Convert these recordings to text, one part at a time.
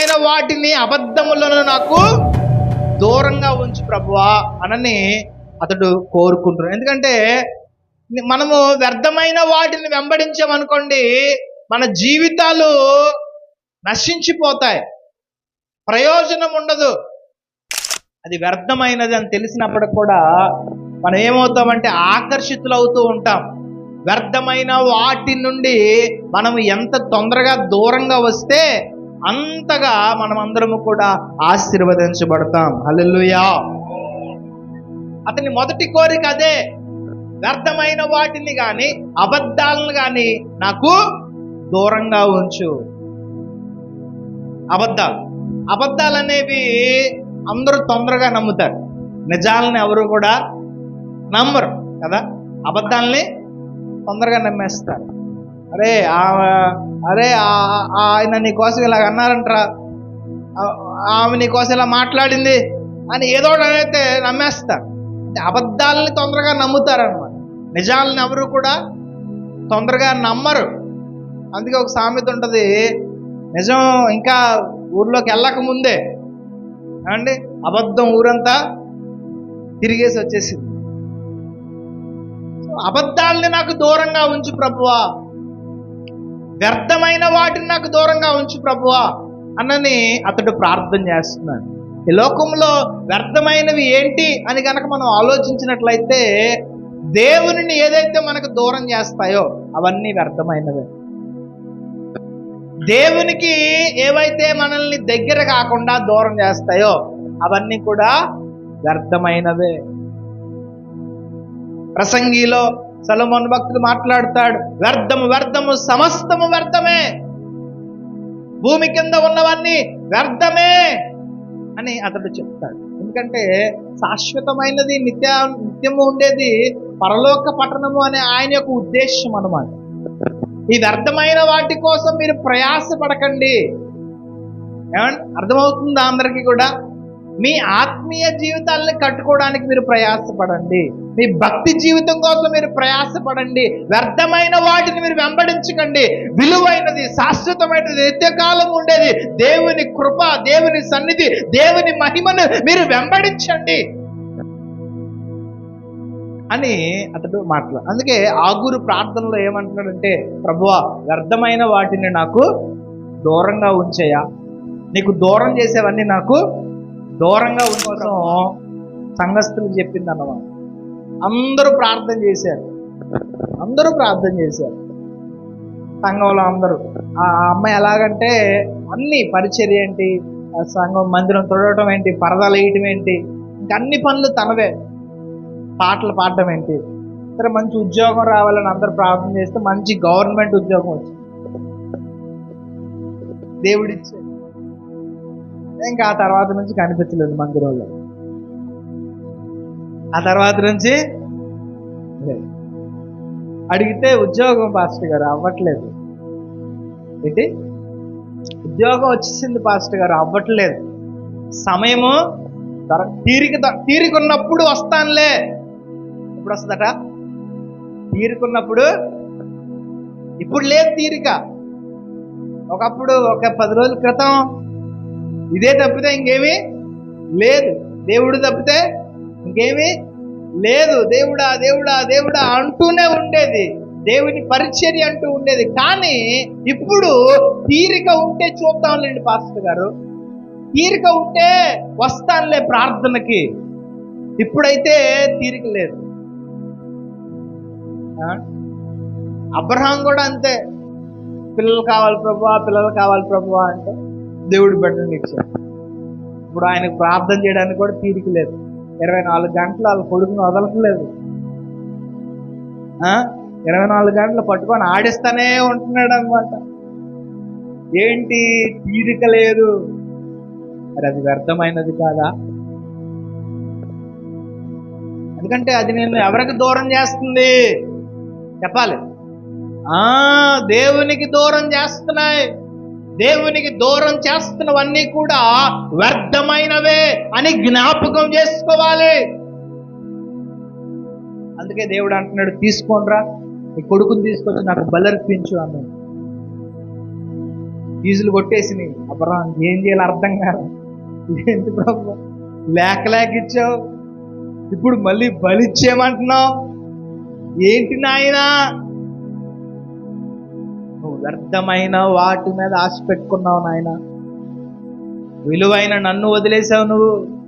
వ్యర్థమైన వాటిని అబద్ధములను నాకు దూరంగా ఉంచు ప్రభువా అనని అతడు కోరుకుంటున్నాడు. ఎందుకంటే మనము వ్యర్థమైన వాటిని వెంబడించామనుకోండి మన జీవితాలు నశించిపోతాయి. ప్రయోజనం ఉండదు. అది వ్యర్థమైనది అని తెలిసినప్పటికి కూడా మనం ఏమవుతామంటే ఆకర్షితులు అవుతూ ఉంటాం. వ్యర్థమైన వాటి నుండి మనం ఎంత తొందరగా దూరంగా వస్తే అంతగా మనం అందరము కూడా ఆశీర్వదించబడతాం. హల్లెలూయా. అతని మొదటి కోరిక అదే. వ్యర్థమైన వాటిని కానీ అబద్ధాలను కానీ నాకు దూరంగా ఉంచు. అబద్ధాలు. అబద్ధాలు అనేవి అందరూ తొందరగా నమ్ముతారు. నిజాలని ఎవరు కూడా నమ్మరు కదా? అబద్ధాలని తొందరగా నమ్మేస్తారు. అరే అరే ఆ- ఆయన నీ కోసం ఇలా అన్నారంటరా. ఆమె నీ కోసం ఇలా మాట్లాడింది అని ఏదో అయితే నమ్మేస్తారు అబద్ధాలని తొందరగా నమ్ముతారనమాట నిజాలని ఎవరు కూడా తొందరగా నమ్మరు. అందుకే ఒక సామెత ఉంటుంది నిజం ఇంకా ఊర్లోకి వెళ్ళక ముందే అబద్ధం ఊరంతా తిరిగేసి వచ్చేసింది. అబద్ధాలని నాకు దూరంగా ఉంచు ప్రభువా. వ్యర్థమైన వాటిని నాకు దూరంగా ఉంచు ప్రభువా అన్నని అతడు ప్రార్థన చేస్తున్నాడు. ఈ లోకంలో వ్యర్థమైనవి ఏంటి అని కనుక మనం ఆలోచించినట్లయితే దేవునిని ఏదైతే మనకు దూరం చేస్తాయో అవన్నీ వ్యర్థమైనవే. దేవునికి ఏవైతే మనల్ని దగ్గర కాకుండా దూరం చేస్తాయో అవన్నీ కూడా వ్యర్థమైనవే. ప్రసంగిలో సలమోన్ భక్తుడు మాట్లాడతాడు వ్యర్థము వ్యర్థము సమస్తము వ్యర్థమే. భూమి కింద ఉన్నవన్నీ వ్యర్థమే అని అతడు చెప్తాడు. ఎందుకంటే శాశ్వతమైనది నిత్య నిత్యము ఉండేది పరలోక పట్టణము అనే ఆయన యొక్క ఉద్దేశం అనమాట ఈ వ్యర్థమైన వాటి కోసం మీరు ప్రయాసపడకండి. పడకండి అర్థమవుతుందా అందరికీ కూడా? మీ ఆత్మీయ జీవితాలను కట్టుకోవడానికి మీరు ప్రయాసపడండి. మీ భక్తి జీవితం కోసం మీరు ప్రయాసపడండి. వ్యర్థమైన వాటిని మీరు వెంబడించకండి. విలువైనది శాశ్వతమైనది నిత్యకాలం ఉండేది. దేవుని కృప దేవుని సన్నిధి దేవుని మహిమను మీరు వెంబడించండి. అని అతడు మాట్లాడు అందుకే ఆగురు ప్రార్థనలో ఏమంటున్నాడంటే ప్రభువా వ్యర్థమైన వాటిని నాకు దూరంగా ఉంచేయా. నీకు దూరం చేసేవన్నీ నాకు దూరంగా ఉండడం సంఘస్థులు చెప్పింది అన్నమాట అందరూ ప్రార్థన చేశారు. అందరూ ప్రార్థన చేశారు. సంఘంలో అందరూ. ఆ అమ్మాయి ఎలాగంటే అన్ని పరిచర్య ఏంటి ఆ సంఘం మందిరం తొడవటం ఏంటి పరదాలు వేయటం ఏంటి ఇంకా అన్ని పనులు తనవే పాటలు పాడటం ఏంటి. సరే మంచి ఉద్యోగం రావాలని అందరూ ప్రార్థన చేస్తే మంచి గవర్నమెంట్ ఉద్యోగం వచ్చింది. దేవుడిచ్చే ఇంకా ఆ తర్వాత నుంచి కనిపించలేదు మందిరంలో. ఆ తర్వాత నుంచి లేదు. అడిగితే ఉద్యోగం పాస్టర్ గారు అవ్వట్లేదు. ఏంటి? ఉద్యోగం వచ్చేసింది పాస్టర్ గారు అవ్వట్లేదు. సమయము దొర తీరిక తీరికున్నప్పుడు తీరిక ఉన్నప్పుడు వస్తానులే. ఇప్పుడు వస్తుందట? తీరుకున్నప్పుడు. ఇప్పుడు లేదు తీరిక. ఒకప్పుడు ఒక పది రోజుల క్రితం ఇదే తప్పితే ఇంకేమీ లేదు. దేవుడు తప్పితే ఇంకేమీ? లేదు. దేవుడా దేవుడా దేవుడా అంటూనే ఉండేది. దేవుని పరిచర్య అంటూ ఉండేది. కానీ ఇప్పుడు తీరిక ఉంటే చూద్దాంలేండి పాస్టర్ గారు. తీరిక ఉంటే వస్తానులే ప్రార్థనకి. ఇప్పుడైతే తీరిక లేదు. అబ్రహాం కూడా అంతే. పిల్లలు కావాలి ప్రభువా పిల్లలు కావాలి ప్రభువా అంటే దేవుడు బిడ్డను ఇచ్చాడు. ఇప్పుడు ఆయనకు ప్రార్థన చేయడానికి కూడా తీరిక లేదు. ఇరవై నాలుగు గంటలు వాళ్ళ కొడుకుని వదలట్లేదు. ఆ? ఇరవై నాలుగు గంటలు పట్టుకొని ఆడిస్తానే ఉంటున్నాడు అనమాట ఏంటి తీరిక లేదు. మరి అది వ్యర్థమైనది కాదా? ఎందుకంటే అది నేను ఎవరికి దూరం చేస్తుంది? చెప్పాలి. ఆ దేవునికి దూరం చేస్తున్నాయి. దేవునికి దూరం చేస్తున్నవన్నీ కూడా వ్యర్థమైనవే అని జ్ఞాపకం చేసుకోవాలి. అందుకే దేవుడు అంటున్నాడు తీసుకోనరా నీ కొడుకుని తీసుకొచ్చి నాకు బలర్పించు అన్నాడు. ఫీజులు కొట్టేసినాయి. అబ్బరా ఏం చేయాలి అర్థం కాదు. ఏంటి ప్రభు? లేక లేక ఇచ్చావు. ఇప్పుడు మళ్ళీ బలిచ్చేయమంటున్నావు ఏంటి నాయనా? వ్యర్థమైన వాటి మీద ఆశ పెట్టుకున్నావు నాయన. విలువైన నన్ను వదిలేసావు నువ్వు.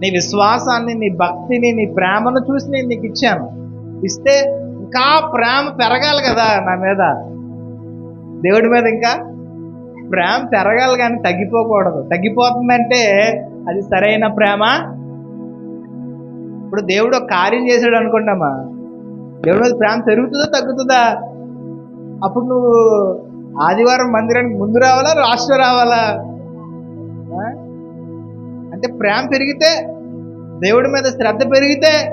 నీ విశ్వాసాన్ని నీ భక్తిని నీ ప్రేమను చూసి నేను నీకు ఇచ్చాను. ఇస్తే ఇంకా ప్రేమ పెరగాలి కదా నా మీద. దేవుడి మీద ఇంకా ప్రేమ పెరగాలి కానీ తగ్గిపోకూడదు. తగ్గిపోతుందంటే అది సరైన ప్రేమ. ఇప్పుడు దేవుడు ఒక కార్యం చేశాడు అనుకుంటామా? దేవుడి మీద ప్రేమ పెరుగుతుందా తగ్గుతుందా? అప్పుడు నువ్వు ఆదివారం మందిరానికి ముందు రావాలా రాష్ట్ర రావాలా? అంటే ప్రేమ పెరిగితే దేవుడి మీద శ్రద్ధ పెరిగితే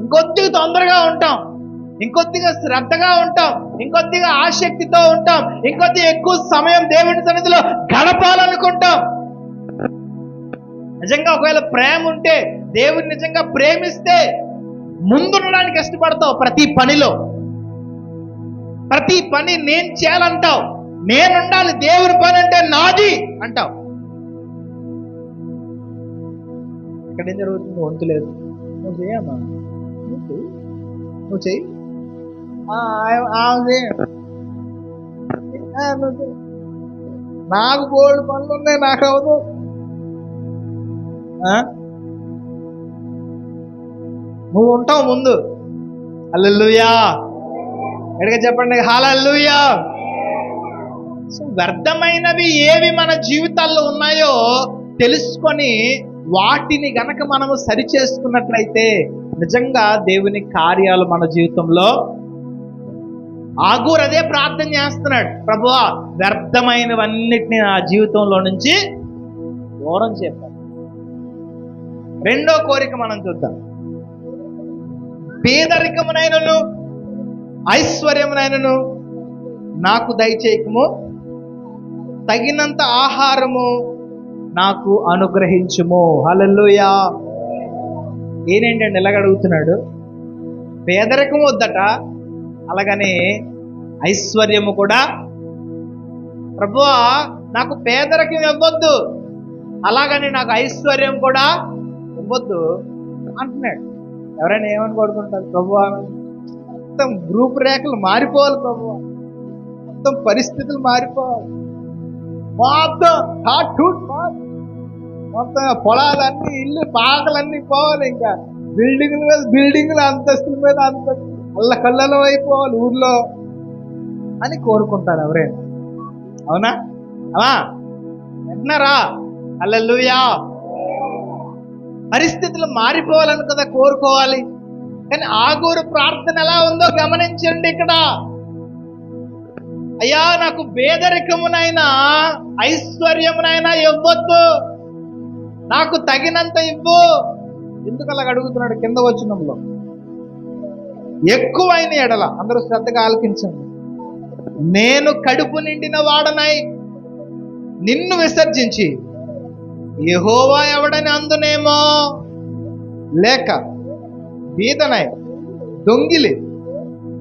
ఇంకొద్దిగా తొందరగా ఉంటాం. ఇంకొద్దిగా శ్రద్ధగా ఉంటాం. ఇంకొద్దిగా ఆసక్తితో ఉంటాం. ఇంకొద్దిగా ఎక్కువ సమయం దేవుడి సన్నిధిలో గడపాలనుకుంటాం. నిజంగా ఒకవేళ ప్రేమ ఉంటే దేవుడిని నిజంగా ప్రేమిస్తే ముందుండడానికి ఇష్టపడతావు ప్రతి పనిలో. ప్రతి పని నేను చేయాలంటావు. నేనుండాలి దేవుని పని అంటే నాది అంటావు. ఇక్కడ ఏం జరుగుతుంది వంతు లేదు. నువ్వు చేయమ్మా నువ్వు చెయ్యి. ఆ, నాకు బోల్డ్ పనులు ఉన్నాయి నాకు అవదు. ఆ? నువ్వు ఉంటావు ముందు. అల్లెల్లుయా ఎడగా చెప్పండి? హాలూయా సో వ్యర్థమైనవి ఏవి మన జీవితాల్లో ఉన్నాయో తెలుసుకొని వాటిని గనక మనము సరి చేసుకున్నట్లయితే నిజంగా దేవుని కార్యాలు మన జీవితంలో ఆగూర్ అదే ప్రార్థన చేస్తున్నాడు. ప్రభువా వ్యర్థమైనవన్నిటిని నా జీవితంలో నుంచి దూరం చెప్పాడు రెండో కోరిక మనం చూద్దాం. పేదరికమునైనను ఐశ్వర్యమునైనను నాకు దయచేయకము. తగినంత ఆహారము నాకు అనుగ్రహించుము. హలల్లోయా. ఏనేంటండి ఇలాగ అడుగుతున్నాడు పేదరికం వద్దట. అలాగనే ఐశ్వర్యము కూడా ప్రభువా నాకు పేదరికం ఇవ్వద్దు. అలాగని నాకు ఐశ్వర్యం కూడా ఇవ్వద్దు అంటున్నాడు. ఎవరైనా ఏమని కోరుకుంటారు? ప్రభువా మొత్తం గ్రూప్ రేఖలు మారిపోవాలి ప్రభు. మొత్తం పరిస్థితులు మారిపోవాలి. మొత్తం హాట్ మొత్తం పొలాలన్నీ ఇల్లు పాకలన్నీ పోవాలి ఇంకా. బిల్డింగ్ల మీద బిల్డింగ్ల అంతస్తుల మీద అంతస్తు అల్ల కళ్ళలో అయిపోవాలి ఊర్లో అని కోరుకుంటారు ఎవరైనా. అవునా? అవా విన్నారా అల్లెలుయా పరిస్థితులు మారిపోవాలని కదా కోరుకోవాలి. కానీ ఆగూరు ప్రార్థన ఎలా ఉందో గమనించండి ఇక్కడ. అయ్యా నాకు పేదరికమునైనా ఐశ్వర్యమునైనా ఇవ్వద్దు. నాకు తగినంత ఇవ్వు. ఎందుకు అలా అడుగుతున్నాడు కింద వచ్చినంలో ఎక్కువైన ఎడల అందరూ శ్రద్ధగా ఆలకించండి. నేను కడుపు నిండిన వాడనై నిన్ను విసర్జించి యహోవా ఎవడని అందునేమో లేక బీదనై దొంగిలి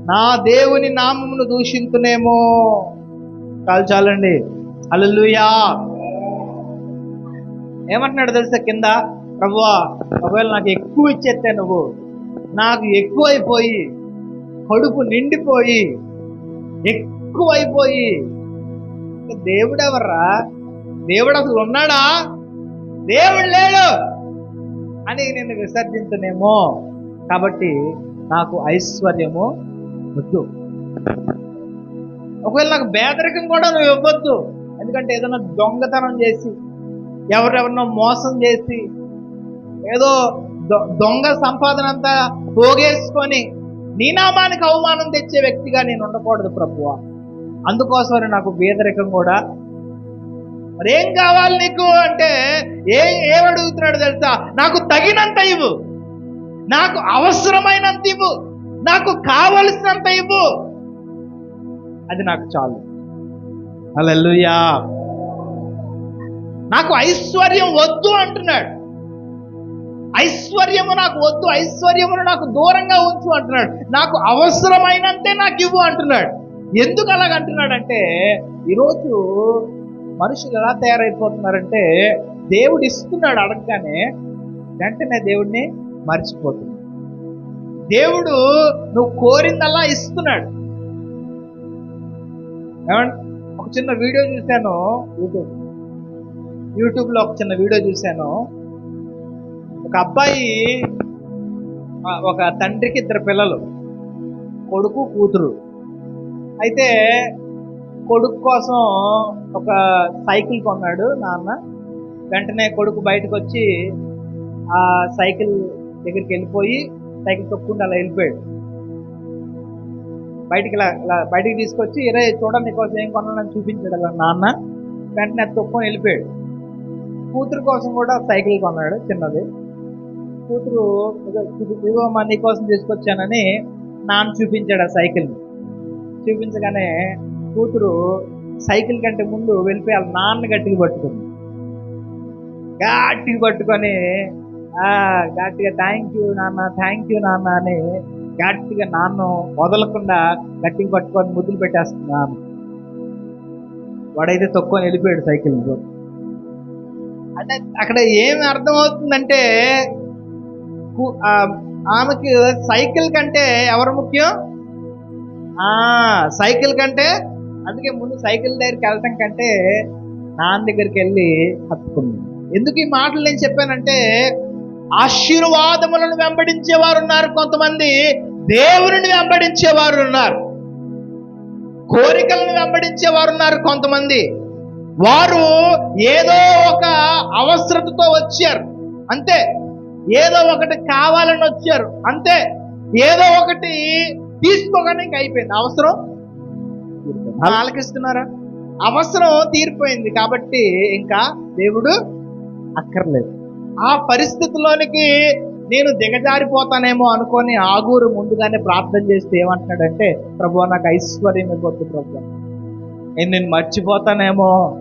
నా దేవుని నామమును దూషింతునేమో. కాల్చాలండి అల్లుయా ఏమంటున్నాడు తెలుసా కింద? ప్రభువా ఒకవేళ నాకు ఎక్కువ ఇచ్చేస్తే నువ్వు నాకు ఎక్కువైపోయి కడుపు నిండిపోయి ఎక్కువైపోయి దేవుడెవర్రా? దేవుడు అసలు ఉన్నాడా? దేవుడు లేడు అని నేను విసర్జించనేమో. కాబట్టి నాకు ఐశ్వర్యము వద్దు. ఒకవేళ నాకు పేదరికం కూడా నువ్వు ఇవ్వద్దు. ఎందుకంటే ఏదైనా దొంగతనం చేసి ఎవరెవరినో మోసం చేసి ఏదో దొంగ సంపాదన అంతా పోగేసుకొని నీ నామానికి అవమానం తెచ్చే వ్యక్తిగా నేను ఉండకూడదు ప్రభువ. అందుకోసమని నాకు పేదరికం కూడా మరేం కావాలి నీకు అంటే ఏ ఏమడుగుతున్నాడు తెలుసా? నాకు తగినంత ఇవ్వు. నాకు అవసరమైనంత ఇవ్వు. నాకు కావలసినంత ఇవ్వు. అది నాకు చాలు. అలెలుయా నాకు ఐశ్వర్యం వద్దు అంటున్నాడు. ఐశ్వర్యము నాకు వద్దు. ఐశ్వర్యమును నాకు దూరంగా ఉంచు అంటున్నాడు. నాకు అవసరమైనంతే నాకు ఇవ్వు అంటున్నాడు. ఎందుకు అలాగ అంటున్నాడంటే ఈరోజు మనుషులు ఎలా తయారైపోతున్నారంటే దేవుడు ఇస్తున్నాడు అడగగానే వెంటనే దేవుడిని మర్చిపోతుంది. దేవుడు నువ్వు కోరిందల్లా ఇస్తున్నాడు. ఏమండి? ఒక చిన్న వీడియో చూశాను. యూట్యూబ్. యూట్యూబ్లో ఒక చిన్న వీడియో చూశాను. ఒక అబ్బాయి ఒక తండ్రికి ఇద్దరు పిల్లలు. కొడుకు కూతురు. అయితే కొడుకు కోసం ఒక సైకిల్ కొన్నాడు నాన్న. వెంటనే కొడుకు బయటకు వచ్చి ఆ సైకిల్ దగ్గరికి వెళ్ళిపోయి సైకిల్ తొక్కుండా అలా వెళ్ళిపోయాడు. బయటికి ఇలా ఇలా బయటికి తీసుకొచ్చి ఇరే చూడండి కోసం ఏం కొనాలని చూపించాడు అలా నాన్న. వెంటనే అది తొక్కుని వెళ్ళిపోయాడు. కూతురు కోసం కూడా సైకిల్ కొన్నాడు చిన్నది. కూతురు ఇదిగో మా నీ కోసం తీసుకొచ్చానని నాన్న చూపించాడు ఆ సైకిల్ని. చూపించగానే కూతురు సైకిల్ కంటే ముందు వెళ్ళిపోయి వాళ్ళ నాన్న గట్టిగా పట్టుకుంది. గట్టిగా పట్టుకొని గట్టిగా థ్యాంక్ యూ నాన్న థ్యాంక్ యూ నాన్న అని గట్టిగా నాన్న వదలకుండా గట్టిగా పట్టుకొని ముద్దులు పెట్టేస్తున్నాను. వాడైతే తక్కువ వెళ్ళిపోయాడు సైకిల్ అంటే అక్కడ ఏమి అర్థమవుతుందంటే ఆమెకి సైకిల్ కంటే ఎవరు ముఖ్యం? ఆ సైకిల్ కంటే అందుకే ముందు సైకిల్ దగ్గరికి వెళ్ళటం కంటే నాన్న దగ్గరికి వెళ్ళి హత్తుకుంది ఎందుకు ఈ మాటలు నేను చెప్పానంటే ఆశీర్వాదములను వెంబడించేవారు ఉన్నారు కొంతమంది దేవుని వెంబడించేవారు ఉన్నారు. కోరికలను వెంబడించేవారు ఉన్నారు కొంతమంది. వారు ఏదో ఒక అవసరతతో వచ్చారు. అంతే. ఏదో ఒకటి కావాలని వచ్చారు. అంతే. ఏదో ఒకటి తీసుకోగానే అయిపోయింది. అవసరం? ఆలకిస్తున్నారా? అవసరం తీరిపోయింది కాబట్టి ఇంకా దేవుడు అక్కర్లేదు. ఆ పరిస్థితిలోనికి నేను దిగజారిపోతానేమో అనుకొని ఆగూరు ముందుగానే ప్రార్థన చేస్తే ఏమంటున్నాడంటే ప్రభు నాకు ఐశ్వర్యం ఇవ్వద్దు ప్రభు. నేను నిన్ను మర్చిపోతానేమో.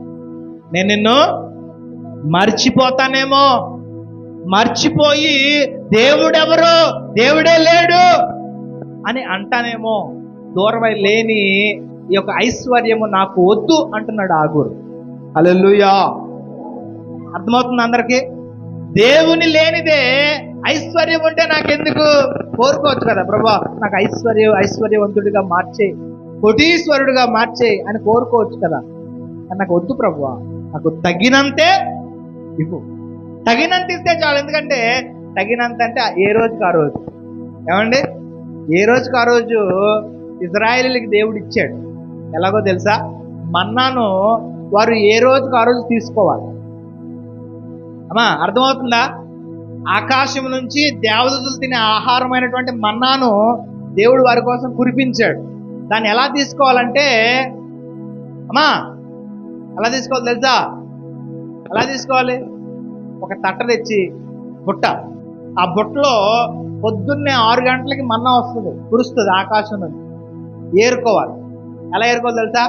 నేను నిన్ను మర్చిపోతానేమో. మర్చిపోయి దేవుడెవరు? దేవుడే లేడు. అని అంటానేమో. దూరమై లేని ఈ యొక్క ఐశ్వర్యము నాకు వద్దు అంటున్నాడు ఆగూరు. అలెలుయా అర్థమవుతుంది అందరికి? దేవుని లేనిదే ఐశ్వర్యం ఉంటే నాకెందుకు? కోరుకోవచ్చు కదా ప్రభా. నాకు ఐశ్వర్య ఐశ్వర్యవంతుడిగా మార్చే కోటీశ్వరుడిగా మార్చే అని కోరుకోవచ్చు కదా. నాకు వద్దు ప్రభు. నాకు తగినంతే ఇవ్వు. తగినంత ఇస్తే చాలు. ఎందుకంటే తగినంత అంటే ఏ రోజుకి ఆ రోజు? ఏమండి? ఏ రోజుకి ఆ రోజు ఇజ్రాయేలీలకి దేవుడు ఇచ్చాడు. ఎలాగో తెలుసా? మన్నాను వారు ఏ రోజుకు ఆ రోజు తీసుకోవాలి? అమ్మా అర్థమవుతుందా? ఆకాశం నుంచి దేవదూతలు తినే ఆహారమైనటువంటి మన్నాను దేవుడు వారి కోసం కురిపించాడు. దాన్ని ఎలా తీసుకోవాలంటే అమ్మా ఎలా తీసుకోవాలి తెలుసా? ఎలా తీసుకోవాలి? ఒక తట్ట తెచ్చి బుట్ట. ఆ బుట్టలో పొద్దున్నే ఆరు గంటలకి మన్నా వస్తుంది కురుస్తుంది ఆకాశం నుంచి ఏరుకోవాలి. ఎలా ఏరుకోవాలి తెలుసా?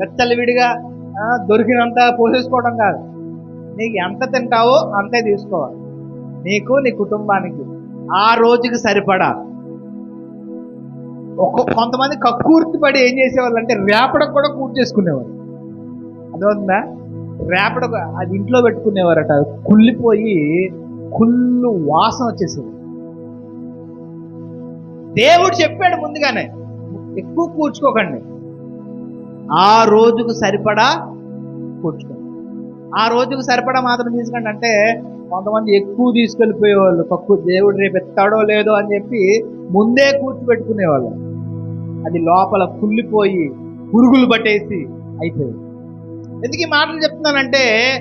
వెచ్చలు విడిగా దొరికినంత పోసేసుకోవడం కాదు. నీకు ఎంత తింటావో అంతే తీసుకోవాలి. నీకు నీ కుటుంబానికి. ఆ రోజుకి సరిపడా ఒక్క కొంతమంది కక్కుర్తి పడి ఏం చేసేవాళ్ళు అంటే రేపడకు కూడా కూర్చు చేసుకునేవారు. అర్థమవుతుందా? రేపడకు అది ఇంట్లో పెట్టుకునేవారట. అది కుళ్ళిపోయి కుళ్ళు వాసన వచ్చేసేది. దేవుడు చెప్పాడు ముందుగానే ఎక్కువ కూర్చుకోకండి. ఆ రోజుకు సరిపడా కూర్చుకోండి. ఆ రోజుకు సరిపడా మాత్రం తీసుకోండి. అంటే కొంతమంది ఎక్కువ తీసుకెళ్ళిపోయేవాళ్ళు. తక్కువ దేవుడు రేపు ఎత్తాడో లేదో అని చెప్పి ముందే కూర్చోబెట్టుకునేవాళ్ళు. అది లోపల కుళ్ళిపోయి పురుగులు పట్టేసి అయిపోయింది. ఎందుకు ఈ మాటలు చెప్తున్నానంటే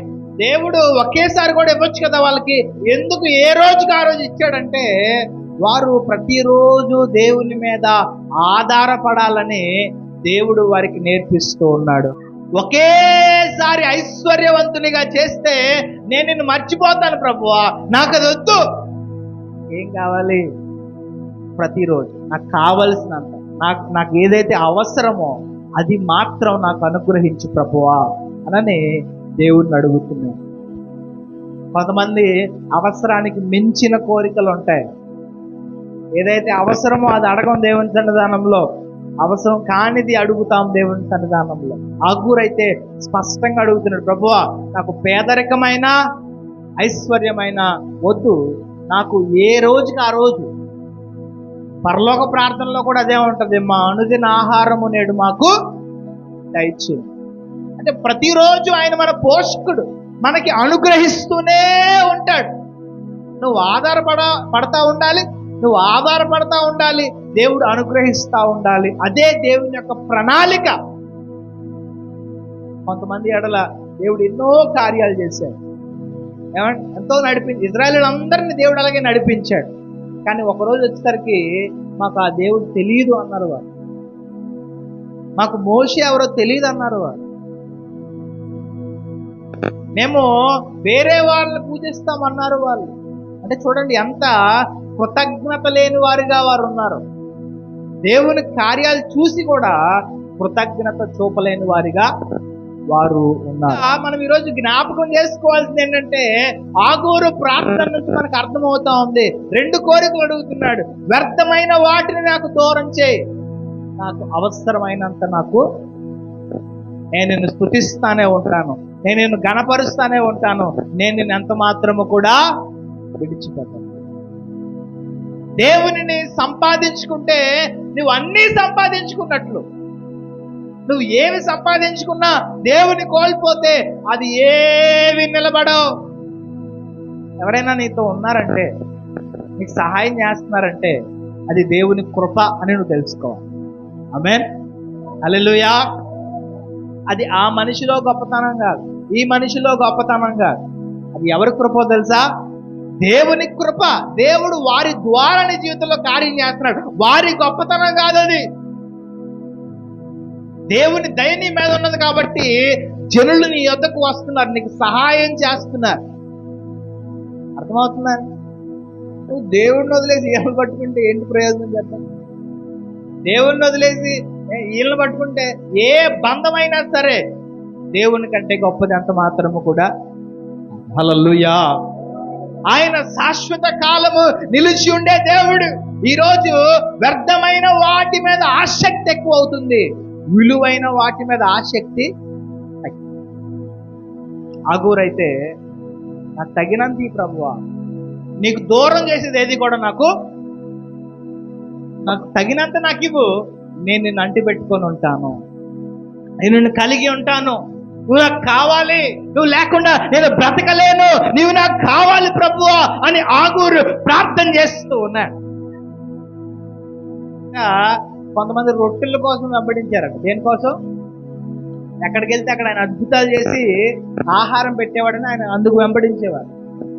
దేవుడు ఒకేసారి కూడా ఇవ్వచ్చు కదా వాళ్ళకి. ఎందుకు ఏ రోజుకి ఆ రోజు ఇచ్చాడంటే వారు ప్రతిరోజు దేవుని మీద ఆధారపడాలని దేవుడు వారికి నేర్పిస్తూ ఉన్నాడు. ఒకేసారి ఐశ్వర్యవంతునిగా చేస్తే నేను నిన్ను మర్చిపోతాను ప్రభువా. నాకు అది వద్దు. ఏం కావాలి? ప్రతిరోజు నాకు కావలసినంత నాకు నాకు ఏదైతే అవసరమో అది మాత్రం నాకు అనుగ్రహించు ప్రభువా అనని దేవుడిని అడుగుతున్నాను. కొంతమంది అవసరానికి మించిన కోరికలు ఉంటాయి. ఏదైతే అవసరమో అది అడగం దేవుని సన్నిధానంలో. అవసరం కానిది అడుగుతాం దేవుని సన్నిధానంలో. ఆగూరైతే స్పష్టంగా అడుగుతున్నాడు ప్రభువా నాకు పేదరికమైన ఐశ్వర్యమైన వద్దు. నాకు ఏ రోజుకి ఆ రోజు. పరలోక ప్రార్థనలో కూడా అదే ఉంటుంది మా అనుదిన ఆహారము నేడు మాకు దయచే అంటే ప్రతిరోజు ఆయన మన పోషకుడు మనకి అనుగ్రహిస్తూనే ఉంటాడు. నువ్వు ఆధారపడ పడతా ఉండాలి నువ్వు ఆధారపడతా ఉండాలి. దేవుడు అనుగ్రహిస్తా ఉండాలి. అదే దేవుని యొక్క ప్రణాళిక. కొంతమంది ఎడల దేవుడు ఎన్నో కార్యాలు చేశాడు. ఏమంటే ఎంతో నడిపించి ఇజ్రాయల్ అందరిని దేవుడు అలాగే నడిపించాడు. కానీ ఒకరోజు వచ్చేసరికి మాకు ఆ దేవుడు తెలియదు అన్నారు వారు. మాకు మోషి ఎవరో తెలియదు అన్నారు వారు. మేము వేరే వాళ్ళని పూజిస్తామన్నారు వాళ్ళు. అంటే చూడండి ఎంత కృతజ్ఞత లేని వారిగా వారు ఉన్నారు. దేవుని కార్యాలు చూసి కూడా కృతజ్ఞత చూపలేని వారిగా వారు ఉన్నారు. మనం ఈరోజు జ్ఞాపకం చేసుకోవాల్సింది ఏంటంటే ఆగూరు ప్రార్థన నుంచి మనకు అర్థమవుతా ఉంది. రెండు కోరికలు అడుగుతున్నాడు. వ్యర్థమైన వాటిని నాకు దూరం చేయి. నాకు అవసరమైనంత నాకు నేను నిన్ను స్థుతిస్తానే ఉంటాను. నేను నిన్ను గణపరుస్తానే ఉంటాను. నేను నిన్ను ఎంత మాత్రము కూడా విడిచిపెట్టను. దేవునిని సంపాదించుకుంటే నువ్వు అన్నీ సంపాదించుకున్నట్లు. నువ్వు ఏమి సంపాదించుకున్నా దేవుని కోల్పోతే అది ఏవి నిలబడవు. ఎవరైనా నీతో ఉన్నారంటే నీకు సహాయం చేస్తున్నారంటే అది దేవుని కృప అని నువ్వు తెలుసుకోవాలి. ఆమెన్. అలెలుయా అది ఆ మనిషిలో గొప్పతనం కాదు. ఈ మనిషిలో గొప్పతనం కాదు. అది ఎవరి కృపో తెలుసా? దేవుని కృప దేవుడు వారి ద్వారా నీ జీవితంలో కార్యం చేస్తున్నాడు. వారి గొప్పతనం కాదు అది దేవుని దయ నీ మీద ఉన్నది కాబట్టి జనులు నీ యొద్దకు వస్తున్నారు. నీకు సహాయం చేస్తున్నారు. అర్థమవుతుందా? నువ్వు దేవుడిని వదిలేసి ఈయన పట్టుకుంటే ఏంటి ప్రయోజనం చేద్దాం దేవుణ్ణి వదిలేసి ఏ, పట్టుకుంటే ఏ బంధమైనా సరే దేవుని కంటే గొప్పది అంత మాత్రము కూడా. హలల్లుయా. ఆయన శాశ్వత కాలము నిలిచి ఉండే దేవుడు. ఈరోజు వ్యర్థమైన వాటి మీద ఆసక్తి ఎక్కువ అవుతుంది విలువైన వాటి మీద ఆసక్తి ఆగూరైతే నాకు తగినంత ఈ ప్రభువ నీకు దూరం చేసేది ఏది కూడా నాకు నాకు తగినంత నాకు ఇవ్వు. నేను నిన్ను అంటి పెట్టుకొని ఉంటాను. నేను నిన్ను కలిగి ఉంటాను. నువ్వు నాకు కావాలి. నువ్వు లేకుండా నేను బ్రతకలేను. నీవు నాకు కావాలి ప్రభువా అని ఆగూరు ప్రార్థన చేస్తూ ఉన్నాడు కొంతమంది రొట్టెల కోసం వెంబడించారట. దేనికోసం? ఎక్కడికి వెళ్తే అక్కడ ఆయన అద్భుతాలు చేసి ఆహారం పెట్టేవాడని ఆయన అందుకు వెంబడించేవారు.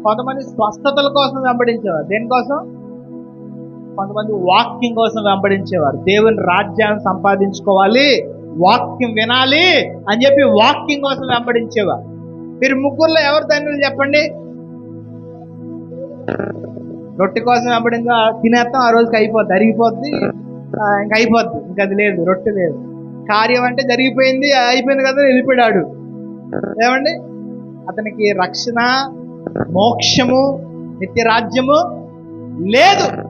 కొంతమంది స్వస్థతల కోసం వెంబడించేవారు. దేనికోసం? కొంతమంది వాకింగ్ కోసం వెంబడించేవారు. దేవుని రాజ్యాన్ని సంపాదించుకోవాలి. వాక్యం వినాలి అని చెప్పి వాక్యం కోసం వెంబడించేవారు. మీరు ముగ్గురులో ఎవరు ధన్యులు చెప్పండి? రొట్టె కోసం వెంబడింగా తినేస్తాం ఆ రోజుకి అయిపోద్ది అరిగిపోద్ది ఇంకా అయిపోద్ది. ఇంకా అది లేదు రొట్టె లేదు. కార్యం అంటే జరిగిపోయింది అయిపోయింది కదా వెళ్ళిపోయాడు. ఏమండి? అతనికి రక్షణ మోక్షము నిత్య రాజ్యము లేదు.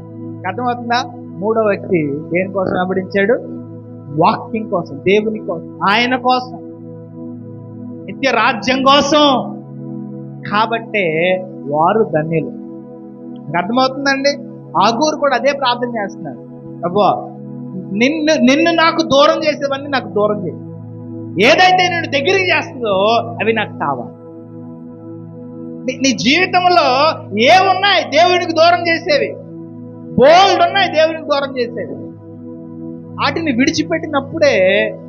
అర్థమవుతుందా? మూడో వ్యక్తి దేనికోసం వెంబడించాడు? వాక్యం కోసం దేవుని కోసం ఆయన కోసం నిత్య రాజ్యం కోసం. కాబట్టే వారు ధన్యులు. అర్థమవుతుందండి? ఆగూరు కూడా అదే ప్రార్థన చేస్తున్నాడు అబ్బో నిన్ను నిన్ను నాకు దూరం చేసేవన్నీ నాకు దూరం చేయి. ఏదైతే నేను దగ్గరికి చేస్తుందో అవి నాకు కావాలి. నీ- జీవితంలో ఏమున్నాయి దేవునికి దూరం చేసేవి? బోల్డ్ ఉన్నాయి దేవునికి దూరం చేసేవి. వాటిని విడిచిపెట్టినప్పుడే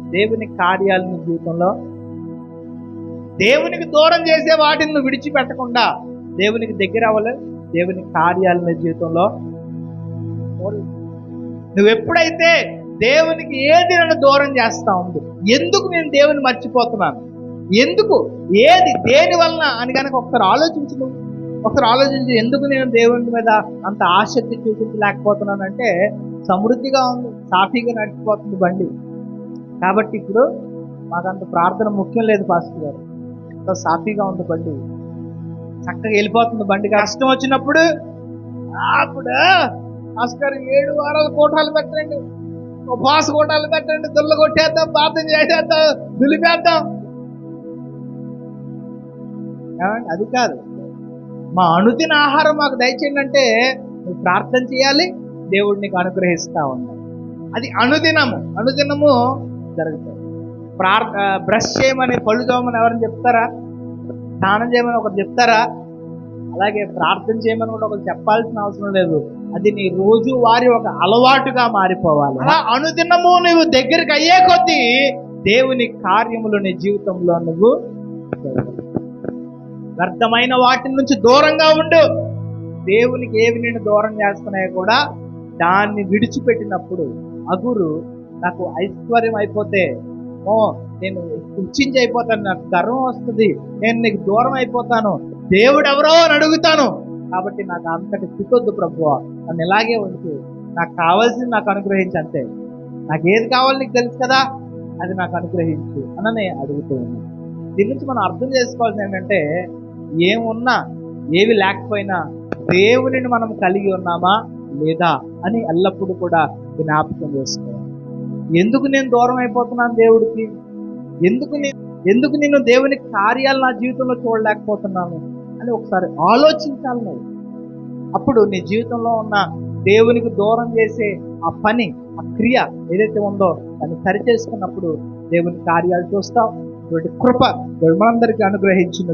దేవుని కార్యాలు నీ జీవితంలో దేవునికి దూరం చేసే వాటిని నువ్వు విడిచిపెట్టకుండా దేవునికి దగ్గర అవ్వలేదు దేవుని కార్యాలు నీ జీవితంలో నువ్వు ఎప్పుడైతే దేవునికి ఏది నన్ను దూరం చేస్తా ఉంది ఎందుకు నేను దేవుని మర్చిపోతున్నాను? ఎందుకు? ఏది? దేని వలన? అని కనుక ఒకసారి ఆలోచించు ఒకసారి ఆలోచించు ఎందుకు నేను దేవుని మీద అంత ఆసక్తి చూపించలేకపోతున్నానంటే సమృద్ధిగా ఉంది సాఫీగా నడిచిపోతుంది బండి. కాబట్టి ఇప్పుడు మాకంత ప్రార్థన ముఖ్యం లేదు పాస్టర్ గారు. అంత సాఫీగా ఉంది బండి. చక్కగా వెళ్ళిపోతుంది బండి కష్టం వచ్చినప్పుడు అప్పుడు గారు ఏడు వారాలు కోటాలు పెట్టండి. ఉపవాస కూటాలు పెట్టండి దుల్ల కొట్టేద్దాం ప్రార్థన చేసేద్దాం దులిపేద్దాం. ఏమండి? అది కాదు. మా అనుదిన ఆహారం మాకు దయచేయండి అంటే ప్రార్థన చేయాలి దేవుడు నీకు అనుగ్రహిస్తా ఉన్నాడు అది అనుదినము. అనుదినము జరుగుతుంది. ప్రార్ బ్రష్ చేయమని పళ్ళు తోమని ఎవరైనా చెప్తారా? స్నానం చేయమని ఒకరు చెప్తారా? అలాగే ప్రార్థన చేయమని కూడా ఒకరు చెప్పాల్సిన అవసరం లేదు. అది నీ రోజు వారి ఒక అలవాటుగా మారిపోవాలి. అలా అనుదినము నువ్వు దగ్గరికి అయ్యే కొద్దీ దేవుని కార్యములు నీ జీవితంలో నువ్వు వ్యర్థమైన వాటి నుంచి దూరంగా ఉండు. దేవునికి ఏవి నేను దూరం చేస్తున్నాయో కూడా దాన్ని విడిచిపెట్టినప్పుడు అగురు నాకు ఐశ్వర్యం అయిపోతే ఓ నేను కుర్చించి అయిపోతాను నాకు గర్వం వస్తుంది నేను నీకు దూరం అయిపోతాను దేవుడు ఎవరో అని అడుగుతాను. కాబట్టి నాకు అంతటి స్థితొద్దు ప్రభు నన్ను ఇలాగే ఉంచు. నాకు కావాల్సింది నాకు అనుగ్రహించి అంతే. నాకు ఏది కావాలి నీకు తెలుసు కదా అది నాకు అనుగ్రహించు అననే అడుగుతూ ఉన్నాను దీని నుంచి మనం అర్థం చేసుకోవాల్సింది ఏంటంటే ఏమున్నా ఏవి లేకపోయినా దేవునిని మనం కలిగి ఉన్నామా? లేదా అని ఎల్లప్పుడూ కూడా జ్ఞాపకం చేసుకోవాలి. ఎందుకు నేను దూరం అయిపోతున్నాను దేవుడికి? ఎందుకు నేను ఎందుకు నేను దేవుని కార్యాలు నా జీవితంలో చూడలేకపోతున్నాను అని ఒకసారి ఆలోచించాలి నువ్వు. అప్పుడు నీ జీవితంలో ఉన్న దేవునికి దూరం చేసే ఆ పని ఆ క్రియ ఏదైతే ఉందో దాన్ని సరిచేసుకున్నప్పుడు దేవుని కార్యాలు చూస్తావు. ఇటువంటి కృప దేవుడు మనందరికీ అనుగ్రహించింది